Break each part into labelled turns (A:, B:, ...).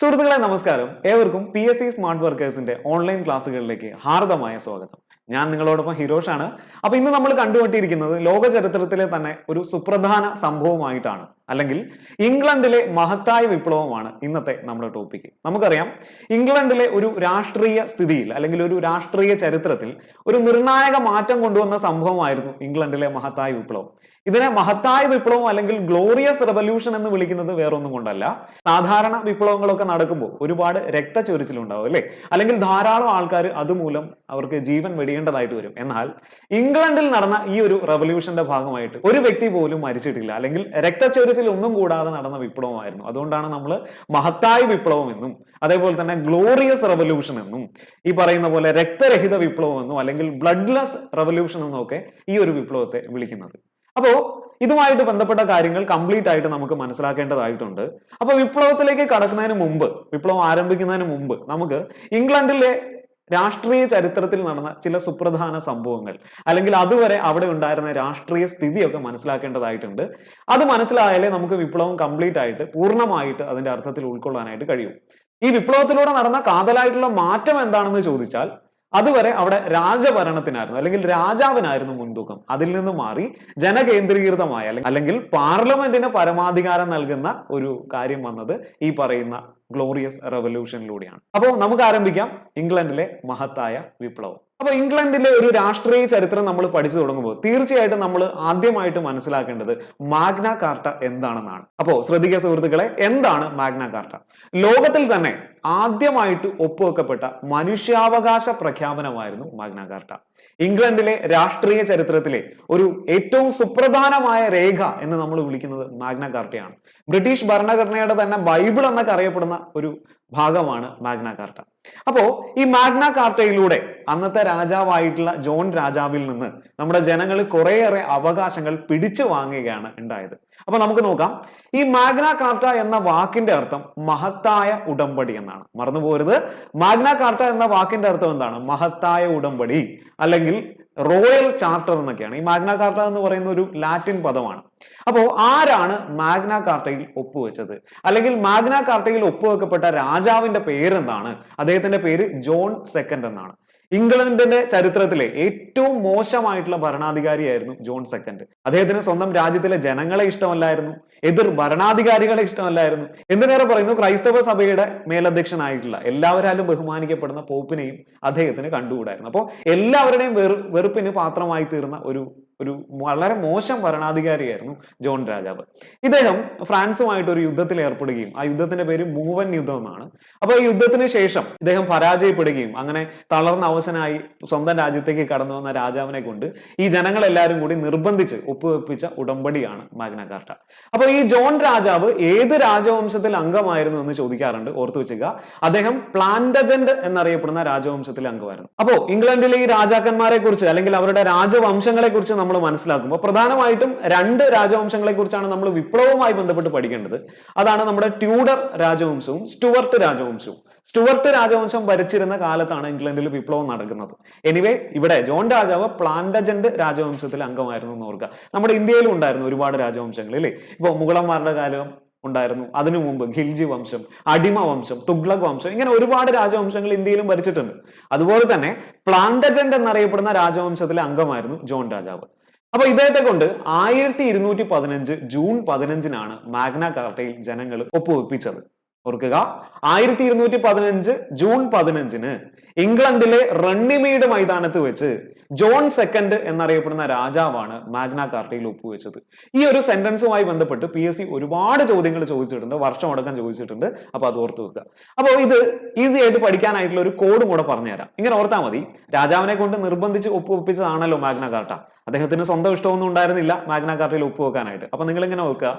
A: സുഹൃത്തുക്കളെ നമസ്കാരം. ഏവർക്കും പി എസ് സി സ്മാർട്ട് വർക്കേഴ്സിന്റെ ഓൺലൈൻ ക്ലാസ്സുകളിലേക്ക് ഹാർദമായ സ്വാഗതം. ഞാൻ നിങ്ങളോടൊപ്പം ഹിരോഷാണ്. അപ്പൊ ഇന്ന് നമ്മൾ കണ്ടുകൊണ്ടിരിക്കുന്നത് ലോക ചരിത്രത്തിലെ തന്നെ ഒരു സുപ്രധാന സംഭവമായിട്ടാണ്. അല്ലെങ്കിൽ ഇംഗ്ലണ്ടിലെ മഹത്തായ വിപ്ലവമാണ് ഇന്നത്തെ നമ്മുടെ ടോപ്പിക്ക് നമുക്കറിയാം ഇംഗ്ലണ്ടിലെ ഒരു രാഷ്ട്രീയ സ്ഥിതിയിൽ അല്ലെങ്കിൽ ഒരു രാഷ്ട്രീയ ചരിത്രത്തിൽ ഒരു നിർണായക മാറ്റം കൊണ്ടുവന്ന സംഭവമായിരുന്നു ഇംഗ്ലണ്ടിലെ മഹത്തായ വിപ്ലവം. ഇതിനെ മഹത്തായ വിപ്ലവം അല്ലെങ്കിൽ ഗ്ലോറിയസ് റെവല്യൂഷൻ എന്ന് വിളിക്കുന്നത് വേറൊന്നും കൊണ്ടല്ല. സാധാരണ വിപ്ലവങ്ങളൊക്കെ നടക്കുമ്പോൾ ഒരുപാട് രക്തച്ചൊരിച്ചിലുണ്ടാവും അല്ലേ? അല്ലെങ്കിൽ ധാരാളം ആൾക്കാർ അതുമൂലം അവർക്ക് ജീവൻ വെടിയേണ്ടതായിട്ട് വരും. എന്നാൽ ഇംഗ്ലണ്ടിൽ നടന്ന ഈ ഒരു റെവല്യൂഷന്റെ ഭാഗമായിട്ട് ഒരു വ്യക്തി പോലും മരിച്ചിട്ടില്ല. അല്ലെങ്കിൽ രക്തച്ചൊരിച്ചിൽ ഒന്നും കൂടാതെ നടന്ന വിപ്ലവമായിരുന്നു. അതുകൊണ്ടാണ് നമ്മൾ മഹത്തായ വിപ്ലവം എന്നും അതേപോലെ തന്നെ ഗ്ലോറിയസ് റെവല്യൂഷൻ എന്നും ഈ പറയുന്ന പോലെ രക്തരഹിത വിപ്ലവം എന്നും അല്ലെങ്കിൽ ബ്ലഡ്ലെസ് റെവല്യൂഷൻ എന്നും ഒക്കെ ഈ ഒരു വിപ്ലവത്തെ വിളിക്കുന്നത്. അപ്പോ ഇതുമായിട്ട് ബന്ധപ്പെട്ട കാര്യങ്ങൾ കംപ്ലീറ്റ് ആയിട്ട് നമുക്ക് മനസ്സിലാക്കേണ്ടതായിട്ടുണ്ട്. അപ്പൊ വിപ്ലവത്തിലേക്ക് കടക്കുന്നതിന് മുമ്പ് വിപ്ലവം ആരംഭിക്കുന്നതിന് മുമ്പ് നമുക്ക് ഇംഗ്ലണ്ടിലെ രാഷ്ട്രീയ ചരിത്രത്തിൽ നടന്ന ചില സുപ്രധാന സംഭവങ്ങൾ അല്ലെങ്കിൽ അതുവരെ അവിടെ ഉണ്ടായിരുന്ന രാഷ്ട്രീയ സ്ഥിതിയൊക്കെ മനസ്സിലാക്കേണ്ടതായിട്ടുണ്ട്. അത് മനസ്സിലായാലേ നമുക്ക് വിപ്ലവം കംപ്ലീറ്റ് ആയിട്ട് പൂർണമായിട്ട് അതിന്റെ അർത്ഥത്തിൽ ഉൾക്കൊള്ളാനായിട്ട് കഴിയും. ഈ വിപ്ലവത്തിലൂടെ നടന്ന കാതലായിട്ടുള്ള മാറ്റം എന്താണെന്ന് ചോദിച്ചാൽ അതുവരെ അവിടെ രാജഭരണത്തിനായിരുന്നു അല്ലെങ്കിൽ രാജാവിനായിരുന്നു മുൻതൂക്കം. അതിൽ നിന്ന് മാറി ജനകേന്ദ്രീകൃതമായ അല്ലെങ്കിൽ- പാർലമെന്റിന് പരമാധികാരം നൽകുന്ന ഒരു കാര്യം വന്നത് ഈ പറയുന്ന ഗ്ലോറിയസ് റെവല്യൂഷനിലൂടെയാണ് അപ്പോൾ നമുക്ക് ആരംഭിക്കാം ഇംഗ്ലണ്ടിലെ മഹത്തായ വിപ്ലവം. അപ്പോൾ ഇംഗ്ലണ്ടിലെ ഒരു രാഷ്ട്രീയ ചരിത്രം നമ്മൾ പഠിച്ചു തുടങ്ങുമ്പോൾ തീർച്ചയായിട്ടും നമ്മൾ ആദ്യമായിട്ട് മനസ്സിലാക്കേണ്ടത് മാഗ്ന കാർട്ട എന്താണെന്നാണ്. അപ്പോൾ ശ്രദ്ധിക്കുക സുഹൃത്തുക്കളെ എന്താണ് മാഗ്ന കാർട്ട? ലോകത്തിൽ തന്നെ ആദ്യമായിട്ട് ഒപ്പുവെക്കപ്പെട്ട മനുഷ്യാവകാശ പ്രഖ്യാപനമായിരുന്നു മാഗ്ന കാർട്ട. ഇംഗ്ലണ്ടിലെ രാഷ്ട്രീയ ചരിത്രത്തിലെ ഒരു ഏറ്റവും സുപ്രധാനമായ രേഖ എന്ന് നമ്മൾ വിളിക്കുന്നത് മാഗ്ന കാർട്ടയാണ്. ബ്രിട്ടീഷ് ഭരണഘടനയുടെ തന്നെ ബൈബിൾ എന്നൊക്കെ അറിയപ്പെടുന്ന ഒരു ഭാഗമാണ് മാഗ്ന കാർട്ട. അപ്പോ ഈ മാഗ്ന കാർട്ടയിലൂടെ അന്നത്തെ രാജാവായിട്ടുള്ള ജോൺ രാജാവിൽ നിന്ന് നമ്മുടെ ജനങ്ങൾ കുറേയേറെ അവകാശങ്ങൾ പിടിച്ചു വാങ്ങുകയാണ് ഉണ്ടായത്. അപ്പൊ നമുക്ക് നോക്കാം. ഈ മാഗ്ന കാർട്ട എന്ന വാക്കിന്റെ അർത്ഥം മഹത്തായ ഉടമ്പടി എന്നാണ്. മറന്നു പോരുത് മാഗ്ന കാർട്ട എന്ന വാക്കിന്റെ അർത്ഥം എന്താണ്? മഹത്തായ ഉടമ്പടി. അല്ലെങ്കിൽ റോയൽ ചാർട്ടർ എന്നൊക്കെയാണ്. ഈ മാഗ്ന കാർട്ട എന്ന് പറയുന്ന ഒരു ലാറ്റിൻ പദമാണ്. അപ്പോൾ ആരാണ് മാഗ്ന കാർട്ടയിൽ ഒപ്പുവെച്ചത്? അല്ലെങ്കിൽ മാഗ്ന കാർട്ടയിൽ ഒപ്പുവെക്കപ്പെട്ട രാജാവിന്റെ പേരെന്താണ്? അദ്ദേഹത്തിന്റെ പേര് ജോൺ സെക്കൻഡ് എന്നാണ്. ഇംഗ്ലണ്ടിന്റെ ചരിത്രത്തിലെ ഏറ്റവും മോശമായിട്ടുള്ള ഭരണാധികാരിയായിരുന്നു ജോൺ സെക്കൻഡ്. അദ്ദേഹത്തിന് സ്വന്തം രാജ്യത്തിലെ ജനങ്ങളെ ഇഷ്ടമല്ലായിരുന്നു. എതിർ ഭരണാധികാരികളെ ഇഷ്ടമല്ലായിരുന്നു. എന്തിനേറെ പറയുന്നു? ക്രൈസ്തവ സഭയുടെ മേലധ്യക്ഷനായിട്ടുള്ള എല്ലാവരാലും ബഹുമാനിക്കപ്പെടുന്ന പോപ്പിനെയും അദ്ദേഹത്തിന് കണ്ടുകൂടായിരുന്നു. അപ്പോൾ എല്ലാവരുടെയും വെറു വെറുപ്പിന് പാത്രമായി തീർന്ന ഒരു ഒരു വളരെ മോശം ഭരണാധികാരിയായിരുന്നു ജോൺ രാജാവ്. ഇദ്ദേഹം ഫ്രാൻസുമായിട്ട് ഒരു യുദ്ധത്തിൽ ഏർപ്പെടുകയും ആ യുദ്ധത്തിന്റെ പേര് മൂവൻ യുദ്ധം എന്നാണ്. അപ്പോൾ ഈ യുദ്ധത്തിന് ശേഷം ഇദ്ദേഹം പരാജയപ്പെടുകയും അങ്ങനെ തളർന്ന അവസനായി സ്വന്തം രാജ്യത്തേക്ക് കടന്നു വന്ന രാജാവിനെ കൊണ്ട് ഈ ജനങ്ങളെല്ലാവരും കൂടി നിർബന്ധിച്ച് ഒപ്പുവെപ്പിച്ച ഉടമ്പടിയാണ് മാഗ്ന കാർട്ട അപ്പോൾ ജോൺ രാജാവ് ഏത് രാജവംശത്തിൽ അംഗമായിരുന്നു എന്ന് ചോദിക്കാറുണ്ട്. ഓർത്തു വെച്ചുക അദ്ദേഹം പ്ലാന്റജന്റ് എന്നറിയപ്പെടുന്ന രാജവംശത്തിൽ അംഗമായിരുന്നു. അപ്പോൾ ഇംഗ്ലണ്ടിലെ ഈ രാജാക്കന്മാരെ കുറിച്ച് അല്ലെങ്കിൽ അവരുടെ രാജവംശങ്ങളെ കുറിച്ച് നമ്മൾ മനസ്സിലാക്കുമ്പോൾ പ്രധാനമായിട്ടും രണ്ട് രാജവംശങ്ങളെ കുറിച്ചാണ് നമ്മൾ വിപ്ലവവുമായി ബന്ധപ്പെട്ട് പഠിക്കേണ്ടത്. അതാണ് നമ്മുടെ ട്യൂഡർ രാജവംശവും സ്റ്റുവർട്ട് രാജവംശവും. സ്റ്റുവർട്ട് രാജവംശം ഭരിച്ചിരുന്ന കാലത്താണ് ഇംഗ്ലണ്ടിൽ വിപ്ലവം നടക്കുന്നത്. എനിവേ ഇവിടെ ജോൺ രാജാവ് പ്ലാന്റജന്റ് രാജവംശത്തിൽ അംഗമായിരുന്നു എന്ന് ഓർക്കുക. നമ്മുടെ ഇന്ത്യയിലും ഉണ്ടായിരുന്നു ഒരുപാട് രാജവംശങ്ങൾ അല്ലേ ഇപ്പൊ മുഗളന്മാരുടെ കാലം ഉണ്ടായിരുന്നു. അതിനു മുമ്പ് ഖിൽജി വംശം അടിമ വംശം തുഗ്ലക് വംശം ഇങ്ങനെ ഒരുപാട് രാജവംശങ്ങൾ ഇന്ത്യയിലും ഭരിച്ചിട്ടുണ്ട്. അതുപോലെ തന്നെ പ്ലാന്റജന്റ് എന്നറിയപ്പെടുന്ന രാജവംശത്തിലെ അംഗമായിരുന്നു ജോൺ രാജാവ്. അപ്പൊ ഇദ്ദേഹത്തെ കൊണ്ട് ആയിരത്തി ഇരുന്നൂറ്റി പതിനഞ്ച് ജൂൺ പതിനഞ്ചിനാണ് മാഗ്ന കാർട്ടയിൽ ജനങ്ങൾ ഒപ്പുവെപ്പിച്ചത്. ഓർക്കുക. ആയിരത്തി ഇരുന്നൂറ്റി പതിനഞ്ച് ജൂൺ പതിനഞ്ചിന് ഇംഗ്ലണ്ടിലെ റണ്ണിമീഡ് മൈതാനത്ത് വെച്ച് ജോൺ സെക്കൻഡ് എന്നറിയപ്പെടുന്ന രാജാവാണ് മാഗ്ന കാർട്ടയിൽ ഒപ്പുവെച്ചത്. ഈ ഒരു സെന്റൻസുമായി ബന്ധപ്പെട്ട് പി എസ് സി ഒരുപാട് ചോദ്യങ്ങൾ ചോദിച്ചിട്ടുണ്ട് വർഷം അടക്കം ചോദിച്ചിട്ടുണ്ട്. അപ്പൊ അത് ഓർത്ത് വെക്കുക. അപ്പോൾ ഇത് ഈസി ആയിട്ട് പഠിക്കാനായിട്ടുള്ള ഒരു കോഡും കൂടെ പറഞ്ഞുതരാം. ഇങ്ങനെ ഓർത്താൽ മതി. രാജാവിനെ കൊണ്ട് നിർബന്ധിച്ച് ഒപ്പുവെപ്പിച്ചതാണല്ലോ മാഗ്ന കാർട്ട. അദ്ദേഹത്തിന് സ്വന്തം ഇഷ്ടമൊന്നും ഉണ്ടായിരുന്നില്ല മാഗ്ന കാർട്ടയിൽ ഒപ്പുവെക്കാനായിട്ട്. അപ്പൊ നിങ്ങൾ ഇങ്ങനെ നോക്കുക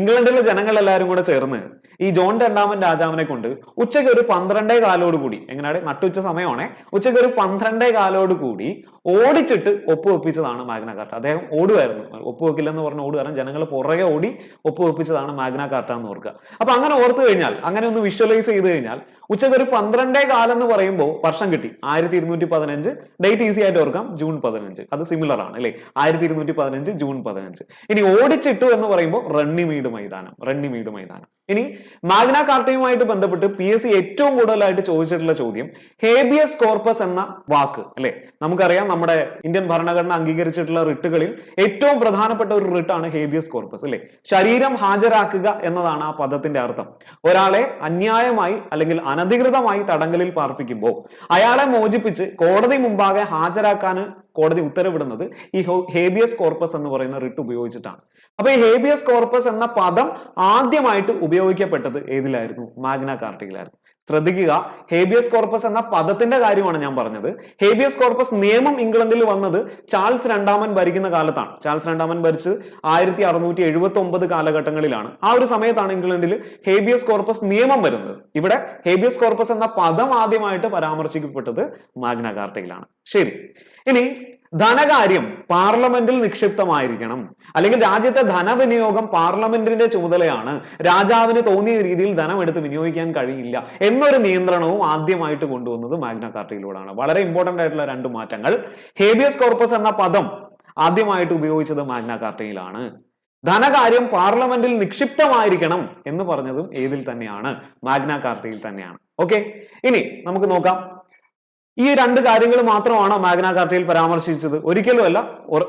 A: ഇംഗ്ലണ്ടിലെ ജനങ്ങൾ എല്ലാവരും കൂടെ ചേർന്ന് ഈ ജോൺ രണ്ടാമൻ രാജാവിനെ കൊണ്ട് ഉച്ചയ്ക്ക് ഒരു പന്ത്രണ്ടേ കാലോട് കൂടി എങ്ങനെയാണ്? നട്ടുച്ച സമയമാണേ. ഉച്ചയ്ക്ക് ഒരു പന്ത്രണ്ടേ കാലോട് കൂടി ഓടിച്ചിട്ട് ഒപ്പുവെപ്പിച്ചതാണ് മാഗ്ന കാർട്ട അദ്ദേഹം ഓടുമായിരുന്നു. ഒപ്പുവെക്കില്ലെന്ന് പറഞ്ഞ് ഓടുകാരൻ ജനങ്ങൾ പുറകെ ഓടി ഒപ്പുവെപ്പിച്ചതാണ് മാഗ്ന കാർട്ട എന്ന് ഓർക്കുക. അപ്പൊ അങ്ങനെ ഓർത്തു കഴിഞ്ഞാൽ അങ്ങനെ ഒന്ന് വിഷ്വലൈസ് ചെയ്ത് കഴിഞ്ഞാൽ ഉച്ചയ്ക്ക് ഒരു പന്ത്രണ്ടേ കാലം എന്ന് പറയുമ്പോൾ വർഷം കിട്ടി. ആയിരത്തി ഇരുന്നൂറ്റി പതിനഞ്ച് ഡേറ്റ് ഈസി ആയിട്ട് ഓർക്കാം. ജൂൺ പതിനഞ്ച്. അത് സിമിലർ ആണ് അല്ലേ? ആയിരത്തി ഇരുന്നൂറ്റി പതിനഞ്ച്. ജൂൺ പതിനഞ്ച് ഇനി ഓടിച്ചിട്ടു എന്ന് പറയുമ്പോൾ റണ്ണിമീഡ് മൈതാനം. റണ്ണിമീഡ് മൈതാനം. ഇനി മാഗ്ന കാർട്ടയുമായിട്ട് ബന്ധപ്പെട്ട് പി എസ് സി ഏറ്റവും കൂടുതലായിട്ട് ചോദിച്ചിട്ടുള്ള ചോദ്യം ഹേബിയസ് കോർപ്പസ് എന്ന വാക്ക് അല്ലെ? നമുക്കറിയാം നമ്മുടെ ഇന്ത്യൻ ഭരണഘടന അംഗീകരിച്ചിട്ടുള്ള റിട്ടുകളിൽ ഏറ്റവും പ്രധാനപ്പെട്ട ഒരു റിട്ടാണ് ഹേബിയസ് കോർപ്പസ് അല്ലെ? ശരീരം ഹാജരാക്കുക എന്നതാണ് ആ പദത്തിന്റെ അർത്ഥം. ഒരാളെ അന്യായമായി അല്ലെങ്കിൽ അനധികൃതമായി തടങ്കലിൽ പാർപ്പിക്കുമ്പോൾ അയാളെ മോചിപ്പിച്ച് കോടതി മുമ്പാകെ ഹാജരാക്കാൻ കോടതി ഉത്തരവിടുന്നത് ഈ ഹേബിയസ് കോർപ്പസ് എന്ന് പറയുന്ന റിട്ട് ഉപയോഗിച്ചിട്ടാണ്. അപ്പൊ ഈ ഹേബിയസ് കോർപ്പസ് എന്ന പദം ആദ്യമായിട്ട് ഉപയോഗിക്കപ്പെട്ടത് ഏതിലായിരുന്നു? മാഗ്ന കാർട്ടയിലായിരുന്നു ശ്രദ്ധിക്കുക. ഹേബിയസ് കോർപ്പസ് എന്ന പദത്തിന്റെ കാര്യമാണ് ഞാൻ പറഞ്ഞത്. ഹേബിയസ് കോർപ്പസ് നിയമം ഇംഗ്ലണ്ടിൽ വന്നത് ചാൾസ് രണ്ടാമൻ ഭരിക്കുന്ന കാലത്താണ്. ചാൾസ് രണ്ടാമൻ ഭരിച്ച് ആയിരത്തി അറുന്നൂറ്റി എഴുപത്തി ഒമ്പത് കാലഘട്ടങ്ങളിലാണ്. ആ ഒരു സമയത്താണ് ഇംഗ്ലണ്ടിൽ ഹേബിയസ് കോർപ്പസ് നിയമം വരുന്നത്. ഇവിടെ ഹേബിയസ് കോർപ്പസ് എന്ന പദം ആദ്യമായിട്ട് പരാമർശിക്കപ്പെട്ടത് മാഗ്ന കാർട്ടയിലാണ് ശരി. ഇനി ധനകാര്യം പാർലമെന്റിൽ നിക്ഷിപ്തമായിരിക്കണം. അല്ലെങ്കിൽ രാജ്യത്തെ ധനവിനിയോഗം പാർലമെന്റിന്റെ ചുമതലയാണ്. രാജാവിന് തോന്നിയ രീതിയിൽ ധനം എടുത്ത് വിനിയോഗിക്കാൻ കഴിയില്ല എന്നൊരു നിയന്ത്രണവും ആദ്യമായിട്ട് കൊണ്ടുവന്നത് മാഗ്ന കാർട്ടയിലൂടെയാണ് വളരെ ഇമ്പോർട്ടന്റ് ആയിട്ടുള്ള രണ്ട് മാറ്റങ്ങൾ. ഹേബിയസ് കോർപ്പസ് എന്ന പദം ആദ്യമായിട്ട് ഉപയോഗിച്ചത് മാഗ്ന കാർട്ടയിലാണ്. ധനകാര്യം പാർലമെന്റിൽ നിക്ഷിപ്തമായിരിക്കണം എന്ന് പറഞ്ഞതും ഏതിൽ തന്നെയാണ്? മാഗ്ന കാർട്ടയിൽ തന്നെയാണ്. ഓക്കെ ഇനി നമുക്ക് നോക്കാം. ഈ രണ്ട് കാര്യങ്ങൾ മാത്രമാണോ മാഗ്ന കാർട്ടയിൽ പരാമർശിച്ചത്. ഒരിക്കലുമല്ല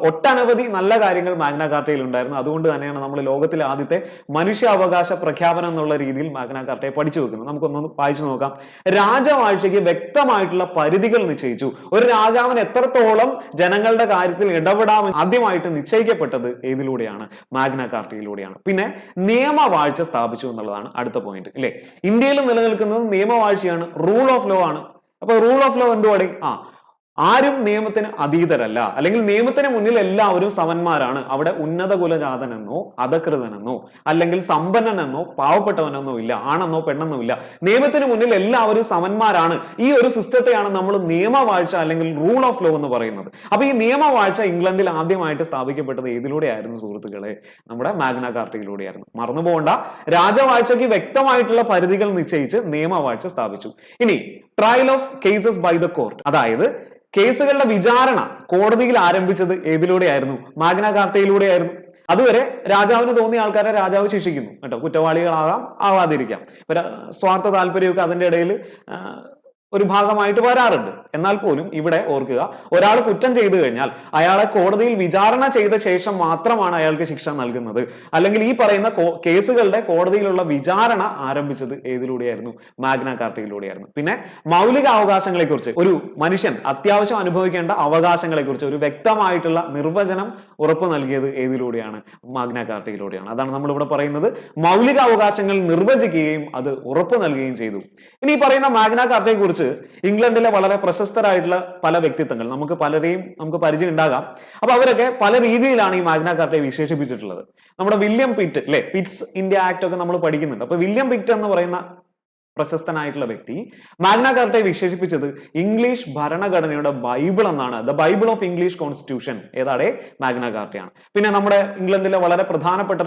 A: ഒട്ടനവധി നല്ല കാര്യങ്ങൾ മാഗ്ന കാർട്ടയിൽ ഉണ്ടായിരുന്നു. അതുകൊണ്ട് തന്നെയാണ് നമ്മൾ ലോകത്തിലെ ആദ്യത്തെ മനുഷ്യാവകാശ പ്രഖ്യാപനം എന്നുള്ള രീതിയിൽ മാഗ്ന കാർട്ടയെ പഠിച്ചു വെക്കുന്നത്. നമുക്കൊന്ന് വായിച്ചു നോക്കാം. രാജവാഴ്ചയ്ക്ക് വ്യക്തമായിട്ടുള്ള പരിധികൾ നിശ്ചയിച്ചു. ഒരു രാജാവിന് എത്രത്തോളം ജനങ്ങളുടെ കാര്യത്തിൽ ഇടപെടാമെന്ന് ആദ്യമായിട്ട് നിശ്ചയിക്കപ്പെട്ടത് ഏതിലൂടെയാണ്? മാഗ്ന കാർട്ടയിലൂടെയാണ്. പിന്നെ നിയമവാഴ്ച സ്ഥാപിച്ചു എന്നുള്ളതാണ് അടുത്ത പോയിന്റ് അല്ലെ ഇന്ത്യയിൽ നിലനിൽക്കുന്നത് നിയമവാഴ്ചയാണ് റൂൾ ഓഫ് ലോ ആണ്. അപ്പൊ റൂൾ ഓഫ് ലോ എന്തുവാടി ആ. ആരും നിയമത്തിന് അതീതരല്ല. അല്ലെങ്കിൽ നിയമത്തിന് മുന്നിൽ എല്ലാവരും സമന്മാരാണ്. അവിടെ ഉന്നത കുലജാതനെന്നോ അധകൃതനെന്നോ അല്ലെങ്കിൽ സമ്പന്നനെന്നോ പാവപ്പെട്ടവനെന്നോ ഇല്ല. ആണെന്നോ പെണ്ണെന്നോ ഇല്ല. നിയമത്തിന് മുന്നിൽ എല്ലാവരും സമന്മാരാണ്. ഈ ഒരു സിസ്റ്റത്തെയാണ് നമ്മൾ നിയമവാഴ്ച അല്ലെങ്കിൽ റൂൾ ഓഫ് ലോ എന്ന് പറയുന്നത്. അപ്പൊ ഈ നിയമവാഴ്ച ഇംഗ്ലണ്ടിൽ ആദ്യമായിട്ട് സ്ഥാപിക്കപ്പെട്ടത് ഏതിലൂടെയായിരുന്നു സുഹൃത്തുക്കളെ? നമ്മുടെ മാഗ്ന കാർട്ടയിലൂടെയായിരുന്നു മറന്നു പോകണ്ട രാജവാഴ്ചയ്ക്ക് വ്യക്തമായിട്ടുള്ള പരിധികൾ നിശ്ചയിച്ച് നിയമവാഴ്ച സ്ഥാപിച്ചു. ഇനി trial of cases by the court അതായത് കേസുകളുടെ വിചാരണ കോടതിയിൽ ആരംഭിച്ചത് ഏതിലൂടെയായിരുന്നു? മാഗ്ന കാർട്ടയിലൂടെയായിരുന്നു അതുവരെ രാജാവിന് തോന്നിയ ആൾക്കാരെ രാജാവ് ശിക്ഷിക്കുന്നു. കേട്ടോ കുറ്റവാളികളാകാം ആവാതിരിക്കാം. സ്വാർത്ഥ താല്പര്യമൊക്കെ അതിന്റെ ഇടയിൽ ഒരു ഭാഗമായിട്ട് വരാറുണ്ട്. എന്നാൽ പോലും ഇവിടെ ഓർക്കുക ഒരാൾ കുറ്റം ചെയ്തു കഴിഞ്ഞാൽ അയാളെ കോടതിയിൽ വിചാരണ ചെയ്ത ശേഷം മാത്രമാണ് അയാൾക്ക് ശിക്ഷ നൽകുന്നത്. അല്ലെങ്കിൽ ഈ പറയുന്ന കേസുകളുടെ കോടതിയിലുള്ള വിചാരണ ആരംഭിച്ചത് ഏതിലൂടെയായിരുന്നു? മാഗ്ന കാർട്ടയിലൂടെയായിരുന്നു. പിന്നെ മൗലിക അവകാശങ്ങളെ കുറിച്ച് ഒരു മനുഷ്യൻ അത്യാവശ്യം അനുഭവിക്കേണ്ട അവകാശങ്ങളെ കുറിച്ച് ഒരു വ്യക്തമായിട്ടുള്ള നിർവചനം ഉറപ്പു നൽകിയത് ഏതിലൂടെയാണ്? മാഗ്ന കാർട്ടയിലൂടെയാണ്. അതാണ് നമ്മൾ ഇവിടെ പറയുന്നത്. മൗലിക അവകാശങ്ങൾ നിർവചിക്കുകയും അത് ഉറപ്പു നൽകുകയും ചെയ്തു. ഇനി ഈ പറയുന്ന മാഗ്ന കാർട്ടയെ ഇംഗ്ലണ്ടിലെ വളരെ പ്രശസ്തരായിട്ടുള്ള പല വ്യക്തിത്വങ്ങൾ. നമുക്ക് പലരെയും നമുക്ക് പരിചയം ഉണ്ടാകാം. അപ്പൊ അവരൊക്കെ പല രീതിയിലാണ് ഈ മാഗ്ന കാർട്ടയെ വിശേഷിപ്പിച്ചിട്ടുള്ളത്. നമ്മുടെ വില്യം പിറ്റ് അല്ലെ പിറ്റ്സ് ഇന്ത്യ ആക്ട് ഒക്കെ നമ്മൾ പഠിക്കുന്നുണ്ട്. അപ്പൊ വില്യം പിറ്റ് എന്ന് പറയുന്ന പ്രശസ്തനായിട്ടുള്ള വ്യക്തി. മാഗ്നാകാർട്ടെ വിശേഷിപ്പിച്ചത് ഇംഗ്ലീഷ് ഭരണഘടനയുടെ ബൈബിൾ എന്നാണ്. The Bible of English constitution ഏതാടെ? മാഗ്നാകാർട്ടയാണ് പിന്നെ നമ്മുടെ ഇംഗ്ലണ്ടിലെ വളരെ പ്രധാനപ്പെട്ട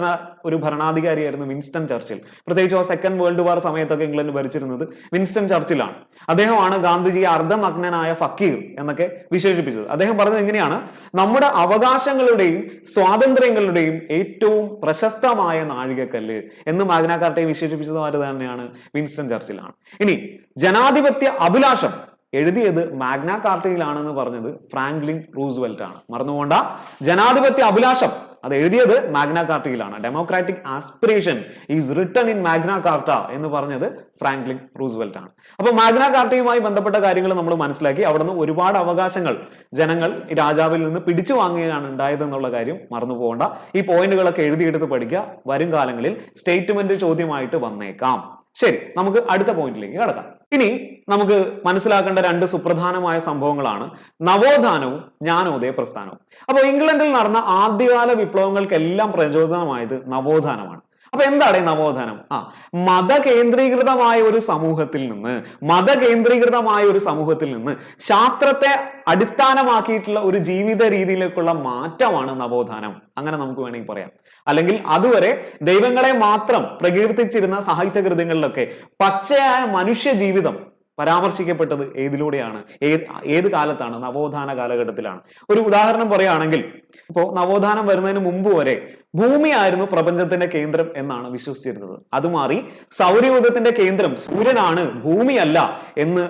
A: ഒരു ഭരണാധികാരിയായിരുന്നു വിൻസ്റ്റൺ ചർച്ചിൽ. പ്രത്യേകിച്ച് ആ സെക്കൻഡ് വേൾഡ് വാർ സമയത്തൊക്കെ ഇംഗ്ലണ്ട് ഭരിച്ചിരുന്നത് വിൻസ്റ്റൺ ചർച്ചിലാണ്. അദ്ദേഹമാണ് ഗാന്ധിജിയെ അർദ്ധനഗ്നനായ ഫക്കീർ എന്നൊക്കെ വിശേഷിപ്പിച്ചത്. അദ്ദേഹം പറഞ്ഞത് എങ്ങനെയാണ് നമ്മുടെ അവകാശങ്ങളുടെയും സ്വാതന്ത്ര്യങ്ങളുടെയും ഏറ്റവും പ്രശസ്തമായ നാഴികക്കല്ല് എന്ന് മാഗ്നാകാർട്ടയെ വിശേഷിപ്പിച്ചത് ആര് തന്നെയാണ്? വിൻസ്റ്റൺ ചർച്ചിലാണ്. ഇനി ജനാധിപത്യ അഭിലാഷം. എഴുതിയത് മാഗ്ന കാർട്ടയിലാണെന്ന് പറഞ്ഞത് ഫ്രാങ്ക്ലിൻ റൂസ്വെൽറ്റ് ആണ് മറന്നുകൊണ്ട ജനാധിപത്യ അഭിലാഷം. അത് എഴുതിയത് Magna കാർട്ടയിലാണ്. Democratic aspiration is written in Magna Carta എന്ന് പറഞ്ഞത് ഫ്രാങ്ക്ലിൻ റൂസ്വെൽറ്റ് ആണ് അപ്പൊ മാഗ്ന കാർട്ടയുമായി ബന്ധപ്പെട്ട കാര്യങ്ങൾ നമ്മൾ മനസ്സിലാക്കി. അവിടുന്ന് ഒരുപാട് അവകാശങ്ങൾ ജനങ്ങൾ രാജാവിൽ നിന്ന് പിടിച്ചു വാങ്ങുകയാണ് ഉണ്ടായത് എന്നുള്ള കാര്യം മറന്നു പോകേണ്ട ഈ പോയിന്റുകളൊക്കെ എഴുതിയെടുത്ത് പഠിക്കുക. വരും കാലങ്ങളിൽ സ്റ്റേറ്റ്മെന്റ് ചോദ്യമായിട്ട് വന്നേക്കാം. ശരി നമുക്ക് അടുത്ത പോയിന്റിലേക്ക് കടക്കാം. ഇനി നമുക്ക് മനസ്സിലാക്കേണ്ട രണ്ട് സുപ്രധാനമായ സംഭവങ്ങളാണ് നവോത്ഥാനവും ജ്ഞാനോദയ പ്രസ്ഥാനവും. അപ്പോൾ ഇംഗ്ലണ്ടിൽ നടന്ന ആദ്യകാല വിപ്ലവങ്ങൾക്കെല്ലാം പ്രചോദനമായത് നവോത്ഥാനമാണ്. അപ്പൊ എന്താണ് നവോത്ഥാനം? ആ മതകേന്ദ്രീകൃതമായ ഒരു സമൂഹത്തിൽ നിന്ന് മതകേന്ദ്രീകൃതമായ ഒരു സമൂഹത്തിൽ നിന്ന് ശാസ്ത്രത്തെ അടിസ്ഥാനമാക്കിയിട്ടുള്ള ഒരു ജീവിത രീതിയിലേക്കുള്ള മാറ്റമാണ് നവോത്ഥാനം. അങ്ങനെ നമുക്ക് വേണമെങ്കിൽ പറയാം. അല്ലെങ്കിൽ അതുവരെ ദൈവങ്ങളെ മാത്രം പ്രകീർത്തിച്ചിരുന്ന സാഹിത്യകൃതികളിലൊക്കെ പച്ചയായ മനുഷ്യ ജീവിതം പരാമർശിക്കപ്പെട്ടത് ഏതിലൂടെയാണ്? ഏത് ഏത് കാലത്താണ്? നവോത്ഥാന കാലഘട്ടത്തിലാണ്. ഒരു ഉദാഹരണം പറയുകയാണെങ്കിൽ ഇപ്പോൾ നവോത്ഥാനം വരുന്നതിന് മുമ്പ് വരെ ഭൂമിയായിരുന്നു പ്രപഞ്ചത്തിന്റെ കേന്ദ്രം എന്നാണ് വിശ്വസിച്ചിരുന്നത്. അത് മാറി സൗരയൂഥത്തിന്റെ കേന്ദ്രം സൂര്യനാണ് ഭൂമിയല്ല എന്ന്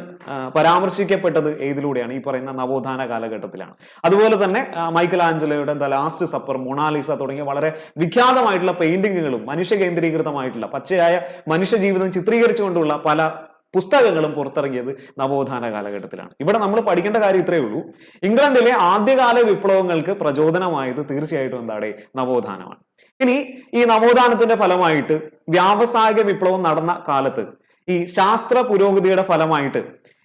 A: പരാമർശിക്കപ്പെട്ടത് ഏതിലൂടെയാണ്? ഈ പറയുന്ന നവോത്ഥാന കാലഘട്ടത്തിലാണ്. അതുപോലെ തന്നെ Michael ആഞ്ചലോയുടെ the Last Supper Mona Lisa തുടങ്ങിയ വളരെ വിഖ്യാതമായിട്ടുള്ള പെയിന്റിങ്ങുകളും മനുഷ്യ കേന്ദ്രീകൃതമായിട്ടുള്ള പച്ചയായ മനുഷ്യ ജീവിതം ചിത്രീകരിച്ചുകൊണ്ടുള്ള പല പുസ്തകങ്ങളും പുറത്തിറങ്ങിയത് നവോത്ഥാന കാലഘട്ടത്തിലാണ്. ഇവിടെ നമ്മൾ പഠിക്കേണ്ട കാര്യം ഇത്രയേ ഉള്ളൂ. ഇംഗ്ലണ്ടിലെ ആദ്യകാല വിപ്ലവങ്ങൾക്ക് പ്രചോദനമായത് തീർച്ചയായിട്ടും എന്താണ് നവോത്ഥാനമാണ്. ഇനി ഈ നവോത്ഥാനത്തിന്റെ ഫലമായിട്ട് വ്യാവസായിക വിപ്ലവം നടന്ന കാലത്ത് ഈ ശാസ്ത്ര പുരോഗതിയുടെ ഫലമായിട്ട്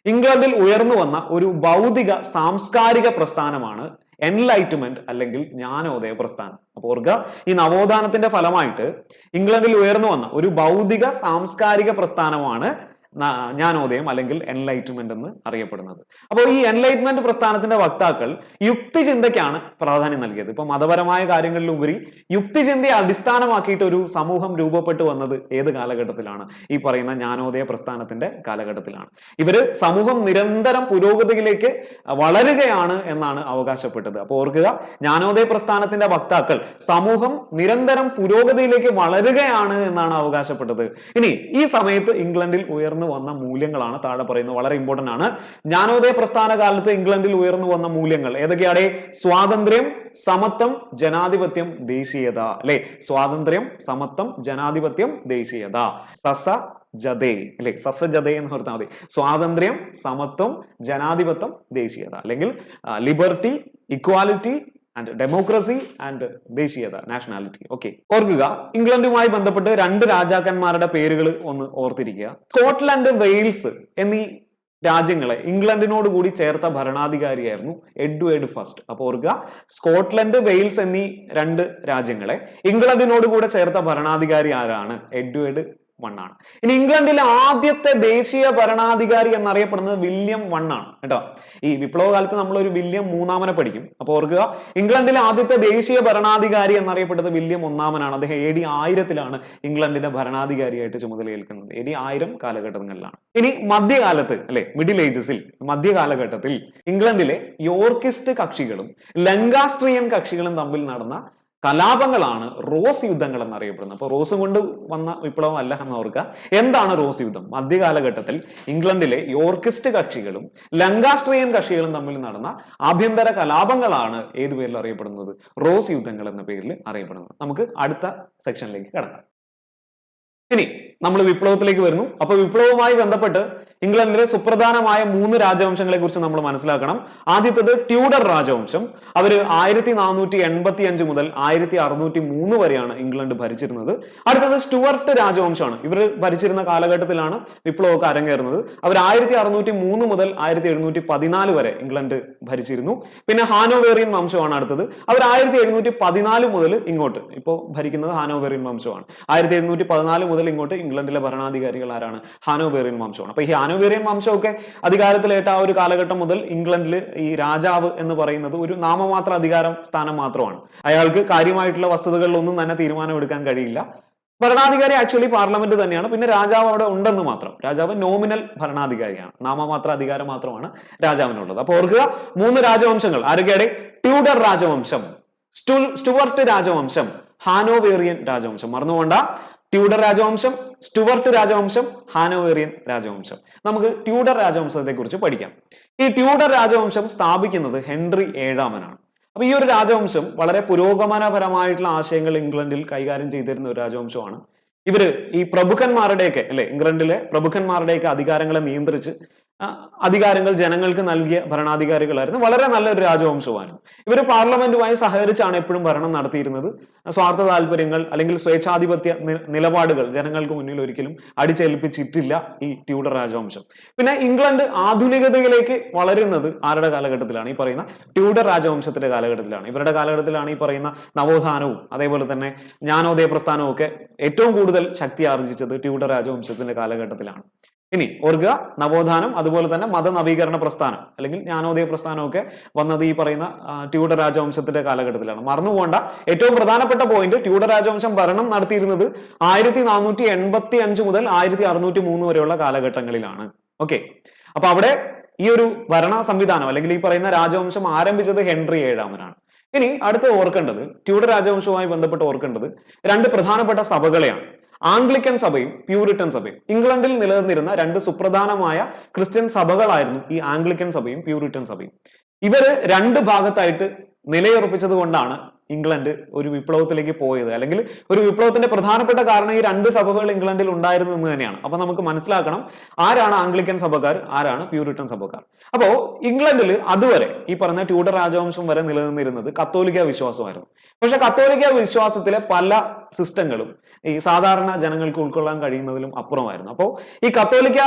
A: ഇംഗ്ലണ്ടിൽ ഉയർന്നു വന്ന ഒരു ഭൗതിക സാംസ്കാരിക പ്രസ്ഥാനമാണ് എൻലൈറ്റ്മെന്റ് അല്ലെങ്കിൽ ജ്ഞാനോദയ പ്രസ്ഥാനം. അപ്പോൾ ഓർക്കുക ഈ നവോത്ഥാനത്തിന്റെ ഫലമായിട്ട് ഇംഗ്ലണ്ടിൽ ഉയർന്നു വന്ന ഒരു ഭൗതിക സാംസ്കാരിക പ്രസ്ഥാനമാണ് ജ്ഞാനോദയം അല്ലെങ്കിൽ എൻലൈറ്റ്മെന്റ് എന്ന് അറിയപ്പെടുന്നത്. അപ്പോൾ ഈ എൻലൈറ്റ്മെന്റ് പ്രസ്ഥാനത്തിന്റെ വക്താക്കൾ യുക്തിചിന്തയ്ക്കാണ് പ്രാധാന്യം നൽകിയത്. ഇപ്പൊ മതപരമായ കാര്യങ്ങളിലുപരി യുക്തിചിന്തയെ അടിസ്ഥാനമാക്കിയിട്ട് ഒരു സമൂഹം രൂപപ്പെട്ടു വന്നത് ഏത് കാലഘട്ടത്തിലാണ്? ഈ പറയുന്ന ജ്ഞാനോദയ പ്രസ്ഥാനത്തിന്റെ കാലഘട്ടത്തിലാണ്. ഇവർ സമൂഹം നിരന്തരം പുരോഗതിയിലേക്ക് വളരുകയാണ് എന്നാണ് അവകാശപ്പെട്ടത്. അപ്പോൾ ഓർക്കുക ജ്ഞാനോദയ പ്രസ്ഥാനത്തിന്റെ വക്താക്കൾ സമൂഹം നിരന്തരം പുരോഗതിയിലേക്ക് വളരുകയാണ് എന്നാണ് അവകാശപ്പെട്ടത്. ഇനി ഈ സമയത്ത് ഇംഗ്ലണ്ടിൽ ഉയർന്നു വന്ന മൂല്യങ്ങളാണ് താഴെ പറയുന്നത്. വളരെ ഇമ്പോർട്ടന്റ് ആണ്. ജ്ഞാനോദയ പ്രസ്ഥാന കാലത്ത് ഇംഗ്ലണ്ടിൽ ഉയർന്നു വന്ന മൂല്യങ്ങൾ ഏതൊക്കെയാണ് സ്വാതന്ത്ര്യം സമത്വം ജനാധിപത്യം ദേശീയത. അല്ലെ? സ്വാതന്ത്ര്യം സമത്വം ജനാധിപത്യം ദേശീയത. സസ ജതേ അല്ലെ? സസജതേ എന്ന് പറഞ്ഞാൽ മതി. സ്വാതന്ത്ര്യം സമത്വം ജനാധിപത്യം ദേശീയത. അല്ലെങ്കിൽ liberty equality and democracy and ദേശീയത നാഷണാലിറ്റി ഓക്കെ ഓർക്കുക ഇംഗ്ലണ്ടുമായി ബന്ധപ്പെട്ട് രണ്ട് രാജാക്കന്മാരുടെ പേരുകൾ ഒന്ന് ഓർത്തിരിക്കുക. സ്കോട്ട്ലൻഡ് വെയിൽസ് എന്നീ രാജ്യങ്ങളെ ഇംഗ്ലണ്ടിനോട് കൂടി ചേർത്ത ഭരണാധികാരിയായിരുന്നു എഡ്വേർഡ് ഫസ്റ്റ്. അപ്പോൾ ഓർക്കുക സ്കോട്ട്ലൻഡ് വെയിൽസ് എന്നീ രണ്ട് രാജ്യങ്ങളെ ഇംഗ്ലണ്ടിനോട് കൂടെ ചേർത്ത ഭരണാധികാരി ആരാണ്? എഡ്വേർഡ് വൺ ആണ്. ഇനി ഇംഗ്ലണ്ടിലെ ആദ്യത്തെ ദേശീയ ഭരണാധികാരി എന്നറിയപ്പെടുന്നത് വില്യം വൺ ആണ് കേട്ടോ. ഈ വിപ്ലവ കാലത്ത് നമ്മൾ ഒരു വില്യം മൂന്നാമനെ പഠിക്കും. അപ്പോൾ ഓർക്കുക ഇംഗ്ലണ്ടിലെ ആദ്യത്തെ ദേശീയ ഭരണാധികാരി എന്നറിയപ്പെട്ടത് വില്യം ഒന്നാമനാണ്. അദ്ദേഹം എ ഡി ആയിരത്തിലാണ് ഇംഗ്ലണ്ടിന്റെ ഭരണാധികാരിയായിട്ട് ചുമതലയേൽക്കുന്നത്. എ ഡി ആയിരം കാലഘട്ടങ്ങളിലാണ്. ഇനി മധ്യകാലത്ത് അല്ലെ മിഡിൽ ഏജസിൽ മധ്യകാലഘട്ടത്തിൽ ഇംഗ്ലണ്ടിലെ യോർക്കിസ്റ്റ് കക്ഷികളും ലങ്കാസ്ട്രിയൻ കക്ഷികളും തമ്മിൽ നടന്ന കലാപങ്ങളാണ് റോസ് യുദ്ധങ്ങൾ എന്നറിയപ്പെടുന്നത് അപ്പോൾ റോസും കൊണ്ട് വന്ന വിപ്ലവം അല്ല എന്ന് ഓർക്കുക. എന്താണ് റോസ് യുദ്ധം? മധ്യകാലഘട്ടത്തിൽ ഇംഗ്ലണ്ടിലെ യോർക്കിസ്റ്റ് കക്ഷികളും ലങ്കാസ്ട്രിയൻ കക്ഷികളും തമ്മിൽ നടന്ന ആഭ്യന്തര കലാപങ്ങളാണ് ഏത് പേരിൽ അറിയപ്പെടുന്നത്? റോസ് യുദ്ധങ്ങൾ എന്ന പേരിൽ അറിയപ്പെടുന്നത്. നമുക്ക് അടുത്ത സെക്ഷനിലേക്ക് കടക്കാം. ഇനി നമ്മൾ വിപ്ലവത്തിലേക്ക് വരുന്നു. അപ്പൊ വിപ്ലവവുമായി ബന്ധപ്പെട്ട് ഇംഗ്ലണ്ടിലെ സുപ്രധാനമായ മൂന്ന് രാജവംശങ്ങളെ കുറിച്ച് നമ്മൾ മനസ്സിലാക്കണം. ആദ്യത്തത് ട്യൂഡർ രാജവംശം. അവർ ആയിരത്തി നാനൂറ്റി എൺപത്തി അഞ്ച് മുതൽ ആയിരത്തി അറുന്നൂറ്റി മൂന്ന് വരെയാണ് ഇംഗ്ലണ്ട് ഭരിച്ചിരുന്നത്. അടുത്തത് സ്റ്റുവർട്ട് രാജവംശമാണ്. ഇവർ ഭരിച്ചിരുന്ന കാലഘട്ടത്തിലാണ് വിപ്ലവമൊക്കെ അരങ്ങേറുന്നത്. അവർ ആയിരത്തി അറുന്നൂറ്റി മൂന്ന് മുതൽ ആയിരത്തി എഴുന്നൂറ്റി പതിനാല് വരെ ഇംഗ്ലണ്ട് ഭരിച്ചിരുന്നു. പിന്നെ ഹാനോവേറിയൻ വംശമാണ് അടുത്തത്. അവർ ആയിരത്തി എഴുന്നൂറ്റി പതിനാല് മുതൽ ഇങ്ങോട്ട്. ഇപ്പോൾ ഭരിക്കുന്നത് ഹാനോവേറിയൻ വംശമാണ്. ആയിരത്തി എഴുന്നൂറ്റി പതിനാല് മുതൽ ഇങ്ങോട്ട് ഇംഗ്ലണ്ടിലെ ഭരണാധികാരികൾ ആരാണ്? ഹാനോവേറിയൻ വംശമാണ് അപ്പൊ ഈ ഹാനോവേറിയൻ വംശമൊക്കെ അധികാരത്തിലേറ്റ ആ ഒരു കാലഘട്ടം മുതൽ ഇംഗ്ലണ്ടിൽ ഈ രാജാവ് എന്ന് പറയുന്നത് ഒരു നാമമാത്ര അധികാരം സ്ഥാനം മാത്രമാണ്. അയാൾക്ക് കാര്യമായിട്ടുള്ള വസ്തുതകളിലൊന്നും തന്നെ തീരുമാനമെടുക്കാൻ കഴിയില്ല. ഭരണാധികാരി ആക്ച്വലി പാർലമെന്റ് തന്നെയാണ്. പിന്നെ രാജാവ് അവിടെ ഉണ്ടെന്ന് മാത്രം. രാജാവ് നോമിനൽ ഭരണാധികാരിയാണ്. നാമമാത്ര അധികാരം മാത്രമാണ് രാജാവിനുള്ളത്. അപ്പൊ ഓർക്കുക മൂന്ന് രാജവംശങ്ങൾ. ആരൊക്കെയാണ് ട്യൂഡർ രാജവംശം സ്റ്റുവർട്ട് രാജവംശം ഹാനോവേറിയൻ രാജവംശം. മറന്നുകൊണ്ട ട്യൂഡർ രാജവംശം സ്റ്റുവർട്ട് രാജവംശം ഹാനോവേറിയൻ രാജവംശം. നമുക്ക് ട്യൂഡർ രാജവംശത്തെ കുറിച്ച് പഠിക്കാം. ഈ ട്യൂഡർ രാജവംശം സ്ഥാപിക്കുന്നത് ഹെൻറി ഏഴാമനാണ്. അപ്പൊ ഈ ഒരു രാജവംശം വളരെ പുരോഗമനപരമായിട്ടുള്ള ആശയങ്ങൾ ഇംഗ്ലണ്ടിൽ കൈകാര്യം ചെയ്തിരുന്ന ഒരു രാജവംശമാണ്. ഇവർ ഈ പ്രഭുക്കന്മാരുടെയൊക്കെ അല്ലെ ഇംഗ്ലണ്ടിലെ പ്രഭുക്കന്മാരുടെയൊക്കെ അധികാരങ്ങളെ നിയന്ത്രിച്ച് അധികാരങ്ങൾ ജനങ്ങൾക്ക് നൽകിയ ഭരണാധികാരികളായിരുന്നു. വളരെ നല്ലൊരു രാജവംശമായിരുന്നു ഇവർ പാർലമെന്റുമായി സഹകരിച്ചാണ് എപ്പോഴും ഭരണം നടത്തിയിരുന്നത്. സ്വാർത്ഥ താല്പര്യങ്ങൾ അല്ലെങ്കിൽ സ്വേച്ഛാധിപത്യ നിലപാടുകൾ ജനങ്ങൾക്ക് മുന്നിൽ ഒരിക്കലും അടിച്ചേൽപ്പിച്ചിട്ടില്ല ഈ ട്യൂഡർ രാജവംശം. പിന്നെ ഇംഗ്ലണ്ട് ആധുനികതയിലേക്ക് വളരുന്നത് ആരുടെ കാലഘട്ടത്തിലാണ്? ഈ പറയുന്ന ട്യൂഡർ രാജവംശത്തിന്റെ കാലഘട്ടത്തിലാണ്. ഇവരുടെ കാലഘട്ടത്തിലാണ് ഈ പറയുന്ന നവോത്ഥാനവും അതേപോലെ തന്നെ ജ്ഞാനോദയ പ്രസ്ഥാനവും ഒക്കെ ഏറ്റവും കൂടുതൽ ശക്തി ആർജിച്ചത് ട്യൂഡർ രാജവംശത്തിന്റെ കാലഘട്ടത്തിലാണ്. ഇനി ഓർക്കുക നവോത്ഥാനം അതുപോലെ തന്നെ മതനവീകരണ പ്രസ്ഥാനം അല്ലെങ്കിൽ ജ്ഞാനോദയ പ്രസ്ഥാനമൊക്കെ വന്നത് ഈ പറയുന്ന ട്യൂഡർ രാജവംശത്തിന്റെ കാലഘട്ടത്തിലാണ്. മറന്നുപോകേണ്ട. ഏറ്റവും പ്രധാനപ്പെട്ട പോയിന്റ് ട്യൂഡർ രാജവംശം ഭരണം നടത്തിയിരുന്നത് ആയിരത്തി നാനൂറ്റി എൺപത്തി അഞ്ച് മുതൽ ആയിരത്തി അറുന്നൂറ്റി മൂന്ന് വരെയുള്ള കാലഘട്ടങ്ങളിലാണ്. ഓക്കെ അപ്പൊ അവിടെ ഈ ഒരു ഭരണ സംവിധാനം അല്ലെങ്കിൽ ഈ പറയുന്ന രാജവംശം ആരംഭിച്ചത് ഹെൻറി ഏഴാമനാണ്. ഇനി അടുത്ത് ഓർക്കേണ്ടത് ട്യൂഡർ രാജവംശവുമായി ബന്ധപ്പെട്ട് ഓർക്കേണ്ടത് രണ്ട് പ്രധാനപ്പെട്ട സഭകളെയാണ്. ആംഗ്ലിക്കൻ സഭയും പ്യൂരിറ്റൻ സഭയും. ഇംഗ്ലണ്ടിൽ നിലനിന്നിരുന്ന രണ്ട് സുപ്രധാനമായ ക്രിസ്ത്യൻ സഭകളായിരുന്നു ഈ ആംഗ്ലിക്കൻ സഭയും പ്യൂരിറ്റൻ സഭയും. ഇവർ രണ്ട് ഭാഗത്തായിട്ട് നിലയുറപ്പിച്ചത് കൊണ്ടാണ് ഇംഗ്ലണ്ട് ഒരു വിപ്ലവത്തിലേക്ക് പോയത്. അല്ലെങ്കിൽ ഒരു വിപ്ലവത്തിന്റെ പ്രധാനപ്പെട്ട കാരണം ഈ രണ്ട് സഭകൾ ഇംഗ്ലണ്ടിൽ ഉണ്ടായിരുന്നു എന്ന് തന്നെയാണ്. അപ്പൊ നമുക്ക് മനസ്സിലാക്കണം ആരാണ് ആംഗ്ലിക്കൻ സഭക്കാർ ആരാണ് പ്യൂരിറ്റൻ സഭക്കാർ. അപ്പോ ഇംഗ്ലണ്ടിൽ അതുവരെ ഈ പറഞ്ഞ ട്യൂഡർ രാജവംശം വരെ നിലനിന്നിരുന്നത് കത്തോലിക്ക വിശ്വാസമായിരുന്നു. പക്ഷെ കത്തോലിക്ക വിശ്വാസത്തിലെ പല സിസ്റ്റങ്ങളും ഈ സാധാരണ ജനങ്ങൾക്ക് ഉൾക്കൊള്ളാൻ കഴിയുന്നതിലും അപ്പുറമായിരുന്നു. അപ്പോൾ ഈ കത്തോലിക്ക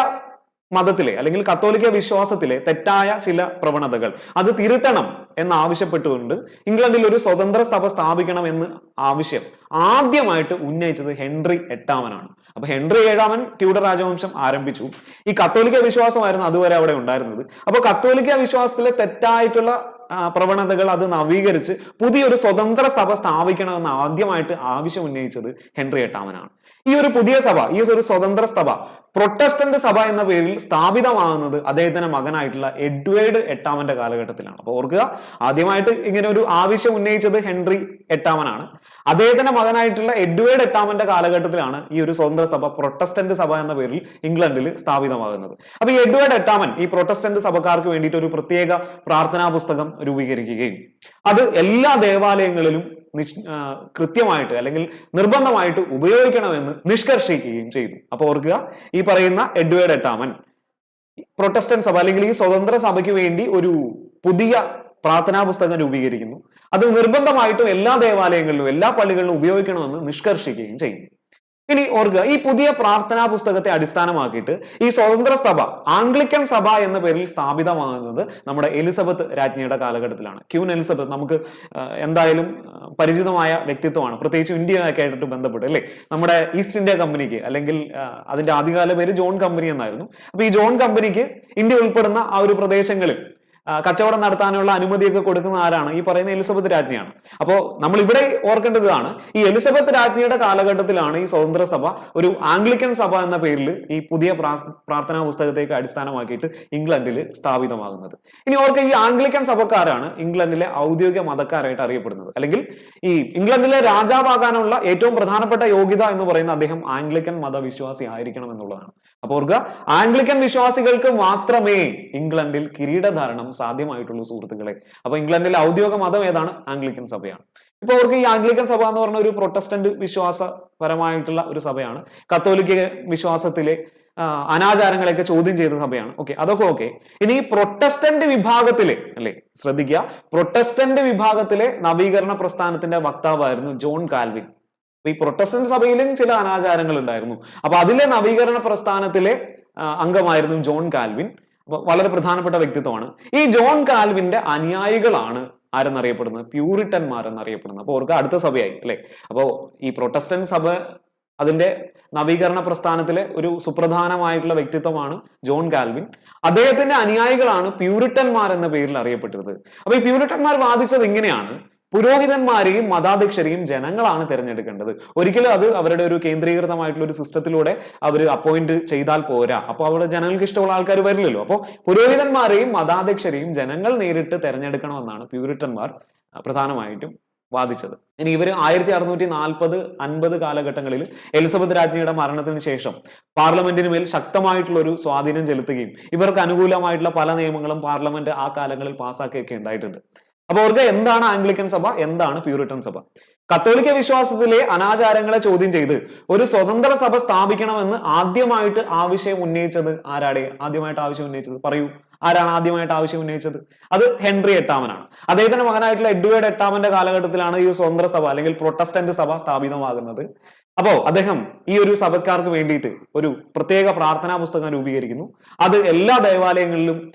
A: മതത്തിലെ അല്ലെങ്കിൽ കത്തോലിക്ക വിശ്വാസത്തിലെ തെറ്റായ ചില പ്രവണതകൾ അത് തിരുത്തണം എന്നാവശ്യപ്പെട്ടുകൊണ്ട് ഇംഗ്ലണ്ടിൽ ഒരു സ്വതന്ത്ര സഭ സ്ഥാപിക്കണം എന്ന് ആവശ്യം ആദ്യമായിട്ട് ഉന്നയിച്ചത് ഹെൻറി എട്ടാമനാണ്. അപ്പൊ ഹെൻറി ഏഴാമൻ ട്യൂഡർ രാജവംശം ആരംഭിച്ചു. ഈ കത്തോലിക്ക വിശ്വാസമായിരുന്നു അതുവരെ അവിടെ ഉണ്ടായിരുന്നത്. അപ്പൊ കത്തോലിക്ക വിശ്വാസത്തിലെ തെറ്റായിട്ടുള്ള പ്രവണതകൾ അത് നവീകരിച്ച് പുതിയൊരു സ്വതന്ത്ര സഭ സ്ഥാപിക്കണമെന്ന് ആദ്യമായിട്ട് ആവശ്യം ഉന്നയിച്ചത് ഹെൻറി എട്ടാമനാണ്. ഈ ഒരു പുതിയ സഭ ഈ ഒരു സ്വതന്ത്ര സഭ പ്രൊട്ടസ്റ്റന്റ് സഭ എന്ന പേരിൽ സ്ഥാപിതമാകുന്നത് അദ്ദേഹത്തിന്റെ മകനായിട്ടുള്ള എഡ്വേർഡ് എട്ടാമന്റെ കാലഘട്ടത്തിലാണ്. അപ്പൊ ഓർക്കുക ആദ്യമായിട്ട് ഇങ്ങനെ ഒരു ആവശ്യം ഉന്നയിച്ചത് ഹെൻറി എട്ടാമനാണ്. അദ്ദേഹത്തിന്റെ മകനായിട്ടുള്ള എഡ്വേർഡ് എട്ടാമന്റെ കാലഘട്ടത്തിലാണ് ഈ ഒരു സ്വതന്ത്ര സഭ പ്രൊട്ടസ്റ്റന്റ് സഭ എന്ന പേരിൽ ഇംഗ്ലണ്ടിൽ സ്ഥാപിതമാകുന്നത്. അപ്പൊ ഈ എഡ്വേർഡ് എട്ടാമൻ ഈ പ്രൊട്ടസ്റ്റന്റ് സഭക്കാർക്ക് വേണ്ടിയിട്ട് ഒരു പ്രത്യേക പ്രാർത്ഥനാ പുസ്തകം രൂപീകരിക്കുകയും അത് എല്ലാ ദേവാലയങ്ങളിലും നിശ്- കൃത്യമായിട്ട് അല്ലെങ്കിൽ നിർബന്ധമായിട്ട് ഉപയോഗിക്കണമെന്ന് നിഷ്കർഷിക്കുകയും ചെയ്തു. അപ്പൊ ഓർക്കുക ഈ പറയുന്ന എഡ്വേർഡ് എട്ടാമൻ പ്രൊട്ടസ്റ്റന്റ് സഭ അല്ലെങ്കിൽ ഈ സ്വതന്ത്ര സഭയ്ക്ക് വേണ്ടി ഒരു പുതിയ പ്രാർത്ഥനാ പുസ്തകം രൂപീകരിക്കുന്നു. അത് നിർബന്ധമായിട്ടും എല്ലാ ദേവാലയങ്ങളിലും എല്ലാ പള്ളികളിലും ഉപയോഗിക്കണമെന്ന് നിഷ്കർഷിക്കുകയും ചെയ്യുന്നു ഇനി ഓർക്കുക ഈ പുതിയ പ്രാർത്ഥനാ പുസ്തകത്തെ അടിസ്ഥാനമാക്കിയിട്ട് ഈ സ്വതന്ത്ര സഭ ആംഗ്ലിക്കൻ സഭ എന്ന പേരിൽ സ്ഥാപിതമാകുന്നത് നമ്മുടെ എലിസബത്ത് രാജ്ഞിയുടെ കാലഘട്ടത്തിലാണ്. ക്യൂൻ എലിസബത്ത് നമുക്ക് എന്തായാലും പരിചിതമായ വ്യക്തിത്വമാണ്. പ്രത്യേകിച്ച് ഇന്ത്യയൊക്കെ ആയിട്ട് ബന്ധപ്പെട്ട് അല്ലേ? നമ്മുടെ ഈസ്റ്റ് ഇന്ത്യ കമ്പനിക്ക് അല്ലെങ്കിൽ അതിന്റെ ആദ്യകാല പേര് ജോൺ കമ്പനി എന്നായിരുന്നു. അപ്പൊ ഈ ജോൺ കമ്പനിക്ക് ഇന്ത്യ ഉൾപ്പെടുന്ന ആ ഒരു പ്രദേശങ്ങളിൽ കച്ചവടം നടത്താനുള്ള അനുമതിയൊക്കെ കൊടുക്കുന്ന ആരാണ്? ഈ പറയുന്ന എലിസബത്ത് രാജ്ഞിയാണ്. അപ്പോൾ നമ്മൾ ഇവിടെ ഓർക്കേണ്ടതാണ് ഈ എലിസബത്ത് രാജ്ഞിയുടെ കാലഘട്ടത്തിലാണ് ഈ സ്വതന്ത്ര സഭ ഒരു ആംഗ്ലിക്കൻ സഭ എന്ന പേരിൽ ഈ പുതിയ പ്രാർത്ഥനാ പുസ്തകത്തേക്ക് അടിസ്ഥാനമാക്കിയിട്ട് ഇംഗ്ലണ്ടിൽ സ്ഥാപിതമാകുന്നത്. ഇനി ഓർക്കുക ഈ ആംഗ്ലിക്കൻ സഭക്കാരാണ് ഇംഗ്ലണ്ടിലെ ഔദ്യോഗിക മതക്കാരായിട്ട് അറിയപ്പെടുന്നത്. അല്ലെങ്കിൽ ഈ ഇംഗ്ലണ്ടിലെ രാജാവാകാനുള്ള ഏറ്റവും പ്രധാനപ്പെട്ട യോഗ്യത എന്ന് പറയുന്ന അദ്ദേഹം ആംഗ്ലിക്കൻ മതവിശ്വാസി ആയിരിക്കണം എന്നുള്ളതാണ്. അപ്പോൾ ഓർക്കുക ആംഗ്ലിക്കൻ വിശ്വാസികൾക്ക് മാത്രമേ ഇംഗ്ലണ്ടിൽ കിരീടധാരണം സാധ്യമായിട്ടുള്ളൂ സുഹൃത്തുക്കളെ. അപ്പൊ ഇംഗ്ലണ്ടിലെ ഔദ്യോഗിക മതം ഏതാണ്? ആംഗ്ലിക്കൻ സഭയാണ്. ഇപ്പൊ അവർക്ക് ഈ ആംഗ്ലിക്കൻ സഭ എന്ന് പറഞ്ഞ ഒരു പ്രൊട്ടസ്റ്റന്റ് വിശ്വാസപരമായിട്ടുള്ള ഒരു സഭയാണ്. കത്തോലിക്ക വിശ്വാസത്തിലെ അനാചാരങ്ങളെയൊക്കെ ചോദ്യം ചെയ്ത സഭയാണ്. ഓക്കെ അതൊക്കെ ഓക്കെ. ഇനി പ്രൊട്ടസ്റ്റന്റ് വിഭാഗത്തിലെ അല്ലെ? ശ്രദ്ധിക്കുക. പ്രൊട്ടസ്റ്റന്റ് വിഭാഗത്തിലെ നവീകരണ പ്രസ്ഥാനത്തിന്റെ വക്താവായിരുന്നു ജോൺ കാൽവിൻ. അപ്പൊ ഈ പ്രൊട്ടസ്റ്റന്റ് സഭയിലും ചില അനാചാരങ്ങൾ ഉണ്ടായിരുന്നു അപ്പൊ അതിലെ നവീകരണ പ്രസ്ഥാനത്തിലെ അംഗമായിരുന്നു ജോൺ കാൽവിൻ. വളരെ പ്രധാനപ്പെട്ട വ്യക്തിത്വമാണ്. ഈ ജോൺ കാൽവിന്റെ അനുയായികളാണ് ആരെന്നറിയപ്പെടുന്നത്? പ്യൂരിറ്റന്മാർ എന്നറിയപ്പെടുന്നത് അപ്പോൾ അവർക്ക് അടുത്ത സഭയായി അല്ലേ? അപ്പോൾ ഈ പ്രൊട്ടസ്റ്റന്റ് സഭ അതിന്റെ നവീകരണ പ്രസ്ഥാനത്തിലെ ഒരു സുപ്രധാനമായിട്ടുള്ള വ്യക്തിത്വമാണ് ജോൺ കാൽവിൻ. അദ്ദേഹത്തിന്റെ അനുയായികളാണ് പ്യൂരിറ്റന്മാർ എന്ന പേരിൽ അറിയപ്പെട്ടിരുന്നത്. അപ്പൊ ഈ പ്യൂരിറ്റന്മാർ വാദിച്ചത് ഇങ്ങനെയാണ്. പുരോഹിതന്മാരെയും മതാധ്യക്ഷരെയും ജനങ്ങളാണ് തിരഞ്ഞെടുക്കേണ്ടത്. ഒരിക്കലും അത് അവരുടെ ഒരു കേന്ദ്രീകൃതമായിട്ടുള്ള ഒരു സിസ്റ്റത്തിലൂടെ അവർ അപ്പോയിന്റ് ചെയ്താൽ പോരാ. അപ്പോൾ അവിടെ ജനങ്ങൾക്ക് ഇഷ്ടമുള്ള ആൾക്കാർ വരില്ലല്ലോ. അപ്പോൾ പുരോഹിതന്മാരെയും മതാധ്യക്ഷരെയും ജനങ്ങൾ നേരിട്ട് തിരഞ്ഞെടുക്കണമെന്നാണ് പ്യൂരിറ്റന്മാർ പ്രധാനമായിട്ടും വാദിച്ചത്. ഇനി ഇവർ ആയിരത്തി അറുന്നൂറ്റി നാൽപ്പത് അൻപത് കാലഘട്ടങ്ങളിൽ എലിസബത്ത് രാജ്ഞിയുടെ മരണത്തിന് ശേഷം പാർലമെന്റിന് മേൽ ശക്തമായിട്ടുള്ള ഒരു സ്വാധീനം ചെലുത്തുകയും ഇവർക്ക് അനുകൂലമായിട്ടുള്ള പല നിയമങ്ങളും പാർലമെന്റ് ആ കാലങ്ങളിൽ പാസ്സാക്കുകയൊക്കെ ഉണ്ടായിട്ടുണ്ട്. അപ്പൊ അവർക്ക് എന്താണ് ആംഗ്ലിക്കൻ സഭ? എന്താണ് പ്യൂരിറ്റൻ സഭ? കത്തോലിക്ക വിശ്വാസത്തിലെ അനാചാരങ്ങളെ ചോദ്യം ചെയ്ത് ഒരു സ്വതന്ത്ര സഭ സ്ഥാപിക്കണമെന്ന് ആദ്യമായിട്ട് ആവശ്യം ഉന്നയിച്ചത് ആരാടെ? ആദ്യമായിട്ട് ആവശ്യം ഉന്നയിച്ചത് പറയൂ. ആരാണ് ആദ്യമായിട്ട് ആവശ്യം ഉന്നയിച്ചത്? അത് ഹെൻറി എട്ടാമനാണ്. അദ്ദേഹത്തിന്റെ മകനായിട്ടുള്ള എഡ്വേർഡ് എട്ടാമന്റെ കാലഘട്ടത്തിലാണ് ഈ സ്വതന്ത്ര സഭ അല്ലെങ്കിൽ പ്രൊട്ടസ്റ്റന്റ് സഭ സ്ഥാപിതമാകുന്നത്. അപ്പോ അദ്ദേഹം ഈ ഒരു സഭക്കാർക്ക് വേണ്ടിയിട്ട് ഒരു പ്രത്യേക പ്രാർത്ഥനാ പുസ്തകം രൂപീകരിക്കുന്നു. അത് എല്ലാ ദേവാലയങ്ങളിലും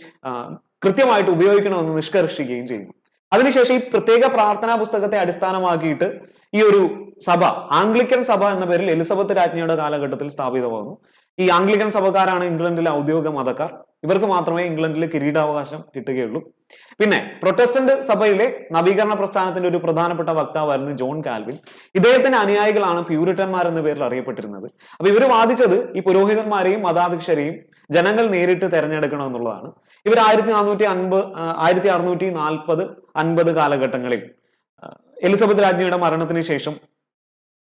A: കൃത്യമായിട്ട് ഉപയോഗിക്കണമെന്ന് നിഷ്കർഷിക്കുകയും ചെയ്യുന്നു. അതിനുശേഷം ഈ പ്രത്യേക പ്രാർത്ഥനാ പുസ്തകത്തെ അടിസ്ഥാനമാക്കിയിട്ട് ഈ ഒരു സഭ ആംഗ്ലിക്കൻ സഭ എന്ന പേരിൽ എലിസബത്ത് രാജ്ഞിയുടെ കാലഘട്ടത്തിൽ സ്ഥാപിതമാകുന്നു. ഈ ആംഗ്ലിക്കൻ സഭക്കാരാണ് ഇംഗ്ലണ്ടിലെ ഔദ്യോഗിക മതക്കാർ. ഇവർക്ക് മാത്രമേ ഇംഗ്ലണ്ടിൽ കിരീടാവകാശം കിട്ടുകയുള്ളൂ. പിന്നെ പ്രൊട്ടസ്റ്റന്റ് സഭയിലെ നവീകരണ പ്രസ്ഥാനത്തിന്റെ ഒരു പ്രധാനപ്പെട്ട വക്താവായിരുന്നു ജോൺ കാൽവിൻ. ഇദ്ദേഹത്തിന്റെ അനുയായികളാണ് പ്യൂരിറ്റന്മാർ എന്ന പേരിൽ അറിയപ്പെട്ടിരുന്നത്. അപ്പൊ ഇവർ വാദിച്ചത് ഈ പുരോഹിതന്മാരെയും മതാധ്യക്ഷരെയും ജനങ്ങൾ നേരിട്ട് തെരഞ്ഞെടുക്കണം എന്നുള്ളതാണ്. ഇവർ ആയിരത്തി നാനൂറ്റി അൻപത് ആയിരത്തി അറുന്നൂറ്റി നാൽപ്പത് അൻപത് കാലഘട്ടങ്ങളിൽ എലിസബത്ത് രാജ്ഞിയുടെ മരണത്തിന് ശേഷം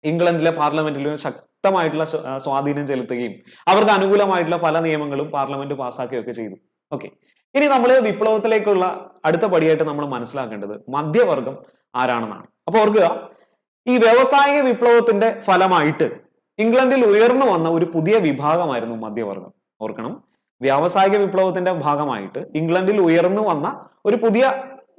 A: ഇംഗ്ലണ്ടിലെ പാർലമെന്റിൽ ശക്തമായിട്ടുള്ള സ്വാധീനം ചെലുത്തുകയും അവർക്ക് അനുകൂലമായിട്ടുള്ള പല നിയമങ്ങളും പാർലമെന്റ് പാസ്സാക്കുകയൊക്കെ ചെയ്തു. ഓക്കെ. ഇനി നമ്മൾ വിപ്ലവത്തിലേക്കുള്ള അടുത്ത പടിയായിട്ട് നമ്മൾ മനസ്സിലാക്കേണ്ടത് മധ്യവർഗം ആരാണെന്നാണ്. അപ്പൊ ഓർക്കുക ഈ വ്യവസായിക വിപ്ലവത്തിന്റെ ഫലമായിട്ട് ഇംഗ്ലണ്ടിൽ ഉയർന്നു വന്ന ഒരു പുതിയ വിഭാഗമായിരുന്നു മധ്യവർഗം. ഓർക്കണം വ്യാവസായിക വിപ്ലവത്തിന്റെ ഭാഗമായിട്ട് ഇംഗ്ലണ്ടിൽ ഉയർന്നു വന്ന ഒരു പുതിയ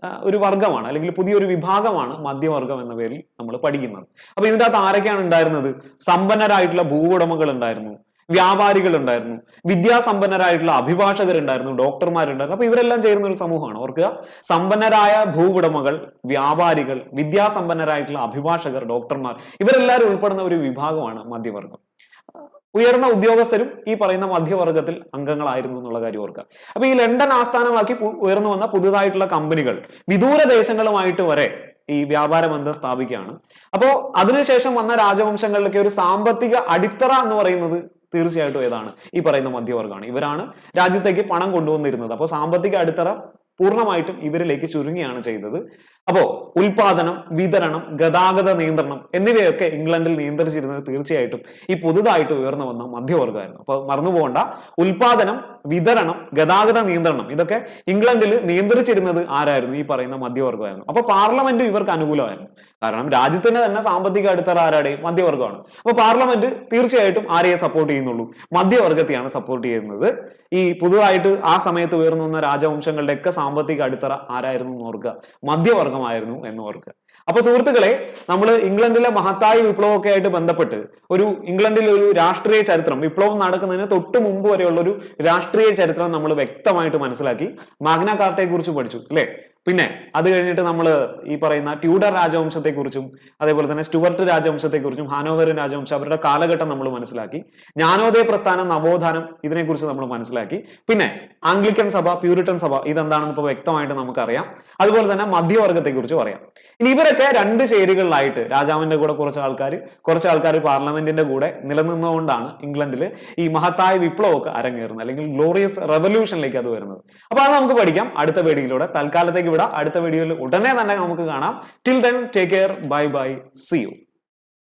A: ഒരു വർഗമാണ് അല്ലെങ്കിൽ പുതിയൊരു വിഭാഗമാണ് മധ്യവർഗം എന്ന പേരിൽ നമ്മൾ പഠിക്കുന്നത്. അപ്പൊ ഇതിന്റെ അകത്ത് ആരൊക്കെയാണ് ഉണ്ടായിരുന്നത്? സമ്പന്നരായിട്ടുള്ള ഭൂവുടമകൾ ഉണ്ടായിരുന്നു വ്യാപാരികൾ ഉണ്ടായിരുന്നു വിദ്യാസമ്പന്നരായിട്ടുള്ള അഭിഭാഷകരുണ്ടായിരുന്നു ഡോക്ടർമാരുണ്ടായിരുന്നു. അപ്പൊ ഇവരെല്ലാം ചേരുന്ന ഒരു സമൂഹമാണ്. ഓർക്കുക സമ്പന്നരായ ഭൂവുടമകൾ വ്യാപാരികൾ വിദ്യാസമ്പന്നരായിട്ടുള്ള അഭിഭാഷകർ ഡോക്ടർമാർ ഇവരെല്ലാവരും ഉൾപ്പെടുന്ന ഒരു വിഭാഗമാണ് മധ്യവർഗം. ഉയർന്ന ഉദ്യോഗസ്ഥരും ഈ പറയുന്ന മധ്യവർഗത്തിൽ അംഗങ്ങളായിരുന്നു എന്നുള്ള കാര്യം ഓർക്കുക. അപ്പൊ ഈ ലണ്ടൻ ആസ്ഥാനമാക്കി ഉയർന്നു വന്ന പുതുതായിട്ടുള്ള കമ്പനികൾ വിദൂര ദേശങ്ങളുമായിട്ട് വരെ ഈ വ്യാപാര ബന്ധം സ്ഥാപിക്കുകയാണ്. അപ്പോ അതിനുശേഷം വന്ന രാജവംശങ്ങളിലൊക്കെ ഒരു സാമ്പത്തിക അടിത്തറ എന്ന് പറയുന്നത് തീർച്ചയായിട്ടും ഏതാണ്? ഈ പറയുന്ന മധ്യവർഗമാണ്. ഇവരാണ് രാജ്യത്തേക്ക് പണം കൊണ്ടുവന്നിരുന്നത്. അപ്പോൾ സാമ്പത്തിക അടിത്തറ പൂർണമായിട്ടും ഇവരിലേക്ക് ചുരുങ്ങിയാണ് ചെയ്തത്. അപ്പോ ഉൽപാദനം വിതരണം ഗതാഗത നിയന്ത്രണം എന്നിവയൊക്കെ ഇംഗ്ലണ്ടിൽ നിയന്ത്രിച്ചിരുന്നത് തീർച്ചയായിട്ടും ഈ പുതുതായിട്ട് ഉയർന്നു വന്ന മധ്യവർഗമായിരുന്നു അപ്പൊ മറന്നു പോകണ്ട. ഉൽപാദനം വിതരണം ഗതാഗത നിയന്ത്രണം ഇതൊക്കെ ഇംഗ്ലണ്ടിൽ നിയന്ത്രിച്ചിരുന്നത് ആരായിരുന്നു? ഈ പറയുന്ന മധ്യവർഗമായിരുന്നു അപ്പൊ പാർലമെന്റ് ഇവർക്ക് അനുകൂലമായിരുന്നു. കാരണം രാജ്യത്തിന് തന്നെ സാമ്പത്തിക അടിത്തറ ആരുടെ മധ്യവർഗമാണ് അപ്പൊ പാർലമെന്റ് തീർച്ചയായിട്ടും ആരെയെ സപ്പോർട്ട് ചെയ്യുന്നുള്ളൂ? മധ്യവർഗത്തെയാണ് സപ്പോർട്ട് ചെയ്യുന്നത്. ഈ പുതുതായിട്ട് ആ സമയത്ത് ഉയർന്നു വന്ന രാജവംശങ്ങളുടെ ഒക്കെ സാമ്പത്തിക അടിത്തറ ആരായിരുന്നു എന്ന് ഓർക്കുക. മധ്യവർഗമായിരുന്നു എന്ന് ഓർക്കുക. അപ്പൊ സുഹൃത്തുക്കളെ നമ്മൾ ഇംഗ്ലണ്ടിലെ മഹത്തായ വിപ്ലവമൊക്കെ ആയിട്ട് ബന്ധപ്പെട്ട് ഒരു ഇംഗ്ലണ്ടിലെ ഒരു രാഷ്ട്രീയ ചരിത്രം വിപ്ലവം നടക്കുന്നതിന് തൊട്ട് മുമ്പ് വരെയുള്ള ഒരു രാഷ്ട്രീയ ചരിത്രം നമ്മൾ വ്യക്തമായിട്ട് മനസ്സിലാക്കി മാഗ്ന കാർട്ടയെ കുറിച്ച് പഠിച്ചു അല്ലെ? പിന്നെ അത് കഴിഞ്ഞിട്ട് നമ്മൾ ഈ പറയുന്ന ട്യൂഡർ രാജവംശത്തെക്കുറിച്ചും അതേപോലെ തന്നെ സ്റ്റുവർട്ട് രാജവംശത്തെക്കുറിച്ചും ഹാനോവർ രാജവംശം അവരുടെ കാലഘട്ടം നമ്മൾ മനസ്സിലാക്കി. ജ്ഞാനോദയ പ്രസ്ഥാനം നവോത്ഥാനം ഇതിനെക്കുറിച്ച് നമ്മൾ മനസ്സിലാക്കി. പിന്നെ ആംഗ്ലിക്കൻ സഭ പ്യൂരിറ്റൻ സഭ ഇതെന്താണെന്ന് ഇപ്പോൾ വ്യക്തമായിട്ട് നമുക്കറിയാം. അതുപോലെ തന്നെ മധ്യവർഗത്തെക്കുറിച്ച് പറയാം. ഇനി ഇവരൊക്കെ രണ്ട് ചേരികളിലായിട്ട് രാജാവിന്റെ കൂടെ കുറച്ച് ആൾക്കാർ കുറച്ച് ആൾക്കാർ പാർലമെന്റിന്റെ കൂടെ നിലനിന്നുകൊണ്ടാണ് ഇംഗ്ലണ്ടിൽ ഈ മഹത്തായ വിപ്ലവമൊക്കെ അരങ്ങേറുന്നത് അല്ലെങ്കിൽ ഗ്ലോറിയസ് റെവല്യൂഷനിലേക്ക് അത് വരുന്നത്. അപ്പോൾ അത് നമുക്ക് പഠിക്കാം. അടുത്ത പേടിയിലൂടെ തൽക്കാലത്തേക്ക് വിടാം. അടുത്ത വീഡിയോയിൽ ഉടനെ തന്നെ നമുക്ക് കാണാം. Till then take care bye bye see you